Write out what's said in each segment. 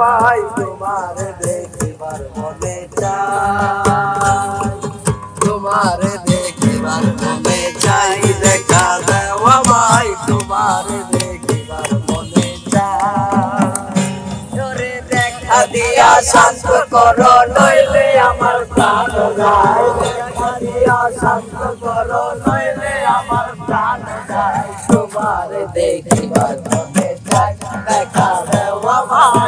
আমায় তোমার দেখিবার মনে চাই। তোমার দেখিবার মনে চাই, দেখা দাও আমায়, তোমার দেখিবার মনে চাই। দেখা দিয়া শান্ত করো, নইলে আমার প্রাণ যায়। দেখা দিয়া শান্ত করো, নইলে আমার প্রাণ যায়। তোমার দেখিবার মনে দেখা দাও আমায়।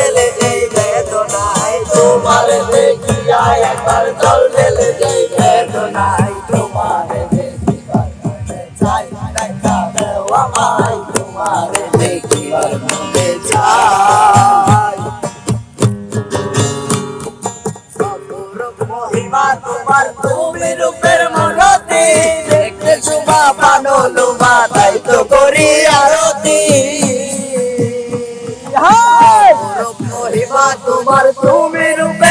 একবার জল ঢেলে যাই বেদনায় তোমার চাই। দেখা তোমার দেখিবার মনে চাই। মহিমা তোমার তুমি রূপের মরতি দেখতে শুভা পানো লুমা তাই তো করি আরতি। মহিমা তোমার তুমি রূপের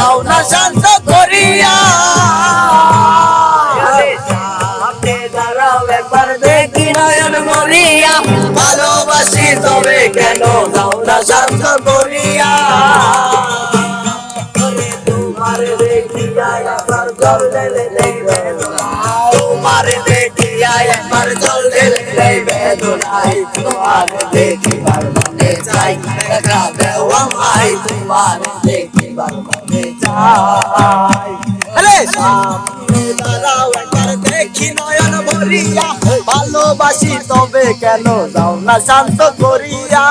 দাও না শান্ত করিয়া। সামনে দাঁড়াও একবার দেখি নয়ন ভরিয়া ভালোবাসি তবে কেন দাও না শান্ত করিয়া। তোমার দেখিয়া একবার জল তোমার দেখিয়া একবার জল ঢেলে তোমার দেখিবার মনে চাই দেখা দেও আমায় তোমার দেখিবার ভালোবাসি তবে কেন যাও না শান্ত করিয়া।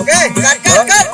ওকে কাট কাট কাট।